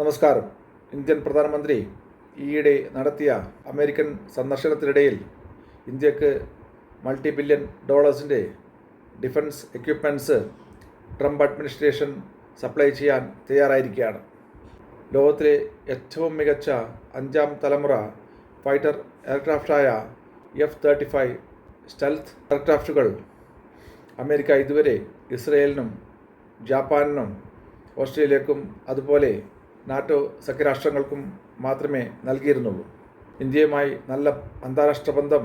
നമസ്കാരം. ഇന്ത്യൻ പ്രധാനമന്ത്രി ഈയിടെ നടത്തിയ അമേരിക്കൻ സന്ദർശനത്തിനിടയിൽ ഇന്ത്യയ്ക്ക് multi billion ഡോളേഴ്സിന്റെ defence equipments Trump administration supply ചെയ്യാൻ തയ്യാറായിരിക്കുകയാണ്. ലോകത്തിലെ ഏറ്റവും മികച്ച അഞ്ചാം തലമുറ ഫൈറ്റർ എയർക്രാഫ്റ്റായ എഫ് തേർട്ടി ഫൈവ് സ്റ്റെൽത്ത് എയർക്രാഫ്റ്റുകൾ അമേരിക്ക ഇതുവരെ ഇസ്രയേലിനും ജാപ്പാനിനും ഓസ്ട്രേലിയക്കും അതുപോലെ നാറ്റോ സഖ്യരാഷ്ട്രങ്ങൾക്കും മാത്രമേ നൽകിയിരുന്നുള്ളൂ. ഇന്ത്യയുമായി നല്ല അന്താരാഷ്ട്ര ബന്ധം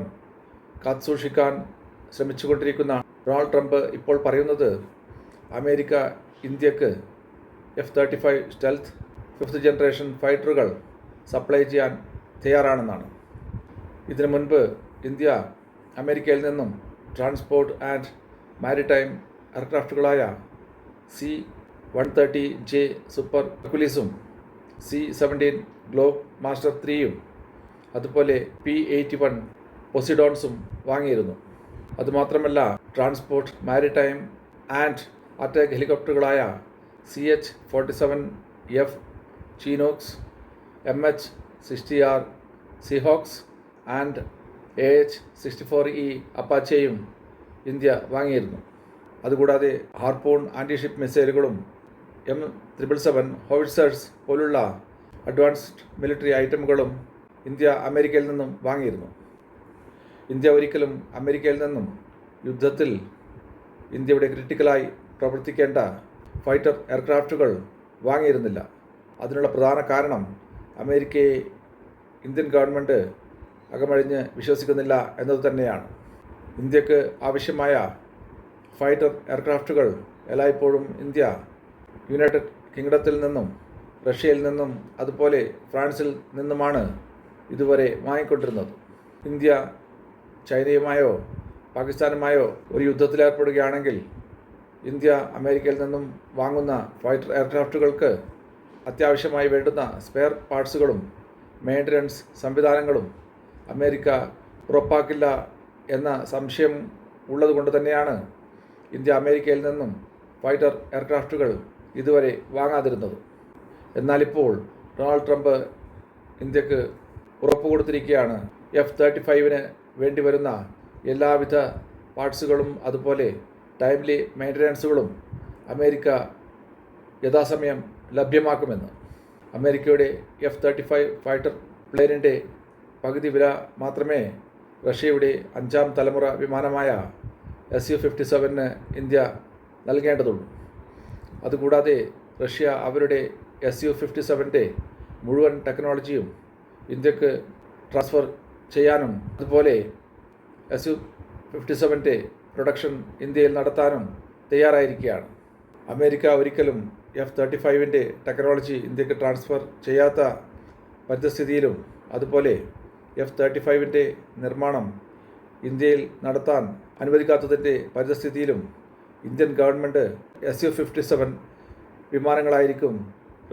കാത്തുസൂക്ഷിക്കാൻ ശ്രമിച്ചുകൊണ്ടിരിക്കുന്ന ഡൊണാൾഡ് ട്രംപ് ഇപ്പോൾ പറയുന്നത് അമേരിക്ക ഇന്ത്യയ്ക്ക് F thirty five stealth fifth generation ഫൈറ്ററുകൾ supply ചെയ്യാൻ തയ്യാറാണെന്നാണ്. ഇതിനു മുൻപ് ഇന്ത്യ അമേരിക്കയിൽ നിന്നും transport and maritime എയർക്രാഫ്റ്റുകളായ C one thirty J super ഹെർക്കുലീസും C seventeen globe master ത്രീയും അതുപോലെ പി എയ്റ്റി വൺ പൊസിഡോൺസും വാങ്ങിയിരുന്നു. അതുമാത്രമല്ല transport maritime and attack ഹെലികോപ്റ്ററുകളായ C H forty seven F Chinooks M H sixty R Seahawks and A H sixty four E അപ്പാച്ചയും India വാങ്ങിയിരുന്നു. അതുകൂടാതെ harpoon anti ship മിസൈലുകളും M triple seven howitzers പോലുള്ള advanced military ഐറ്റമുകളും India അമേരിക്കയിൽ നിന്നും വാങ്ങിയിരുന്നു. India ഒരിക്കലും അമേരിക്കയിൽ നിന്നും യുദ്ധത്തിൽ ഇന്ത്യയുടെ ക്രിട്ടിക്കലായി പ്രവർത്തിക്കേണ്ട ഫൈറ്റർ എയർക്രാഫ്റ്റുകൾ വാങ്ങിയിരുന്നില്ല. അതിനുള്ള പ്രധാന കാരണം അമേരിക്കയെ ഇന്ത്യൻ ഗവൺമെന്റ് അകമഴിഞ്ഞ് വിശ്വസിക്കുന്നില്ല എന്നത് തന്നെയാണ്. ഇന്ത്യയ്ക്ക് ആവശ്യമായ ഫൈറ്റർ എയർക്രാഫ്റ്റുകൾ എല്ലായ്പ്പോഴും ഇന്ത്യ യുണൈറ്റഡ് കിങ്ഡത്തിൽ നിന്നും റഷ്യയിൽ നിന്നും അതുപോലെ ഫ്രാൻസിൽ നിന്നുമാണ് ഇതുവരെ വാങ്ങിക്കൊണ്ടിരുന്നത്. ഇന്ത്യ ചൈനയുമായോ പാകിസ്ഥാനുമായോ ഒരു യുദ്ധത്തിലേർപ്പെടുകയാണെങ്കിൽ ഇന്ത്യ അമേരിക്കയിൽ നിന്നും വാങ്ങുന്ന ഫൈറ്റർ എയർക്രാഫ്റ്റുകൾക്ക് അത്യാവശ്യമായി വേണ്ടുന്ന സ്പെയർ പാർട്സുകളും മെയിന്റനൻസ് സംവിധാനങ്ങളും അമേരിക്ക ഉറപ്പാക്കില്ല എന്ന സംശയം ഉള്ളതുകൊണ്ട് തന്നെയാണ് ഇന്ത്യ അമേരിക്കയിൽ നിന്നും ഫൈറ്റർ എയർക്രാഫ്റ്റുകൾ ഇതുവരെ വാങ്ങാതിരുന്നത്. എന്നാലിപ്പോൾ ഡൊണാൾഡ് ട്രംപ് ഇന്ത്യയ്ക്ക് ഉറപ്പ് കൊടുത്തിരിക്കുകയാണ്. എഫ് തേർട്ടി ഫൈവിന് വേണ്ടി വരുന്ന എല്ലാവിധ പാർട്സുകളും അതുപോലെ ടൈംലി മെയിന്റനൻസുകളും അമേരിക്ക യഥാസമയം ലഭ്യമാക്കുമെന്ന്. അമേരിക്കയുടെ എഫ് തേർട്ടി ഫൈവ് ഫൈറ്റർ പ്ലെയിനിന്റെ പകുതി വില മാത്രമേ റഷ്യയുടെ അഞ്ചാം തലമുറ വിമാനമായ എസ് യു ഫിഫ്റ്റി സെവനിന് ഇന്ത്യ നൽകേണ്ടതുള്ളൂ. അതുകൂടാതെ റഷ്യ അവരുടെ എസ് യു ഫിഫ്റ്റി സെവന്റെ മുഴുവൻ ടെക്നോളജിയും ഇന്ത്യയ്ക്ക് ട്രാൻസ്ഫർ ചെയ്യാനും അതുപോലെ എസ് യു ഫിഫ്റ്റി സെവന്റെ പ്രൊഡക്ഷൻ ഇന്ത്യയിൽ നടത്താനും തയ്യാറായിരിക്കുകയാണ്. അമേരിക്ക ഒരിക്കലും എഫ് തേർട്ടി ഫൈവിന്റെ ടെക്നോളജി ഇന്ത്യയ്ക്ക് ട്രാൻസ്ഫർ ചെയ്യാത്ത പരിതസ്ഥിതിയിലും അതുപോലെ എഫ് തേർട്ടി ഫൈവിന്റെ നിർമ്മാണം ഇന്ത്യയിൽ നടത്താൻ അനുവദിക്കാത്തതിന്റെ പരിസ്ഥിതിയിലും Indian government S U fifty seven വിമാനങ്ങളായിരിക്കും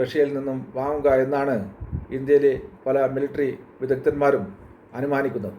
റഷ്യയിൽ നിന്നും വാങ്ങുക എന്നാണ് ഇന്ത്യയിലെ പല മിലിറ്ററി വിദഗ്ധന്മാരും അനുമാനിക്കുന്നത്.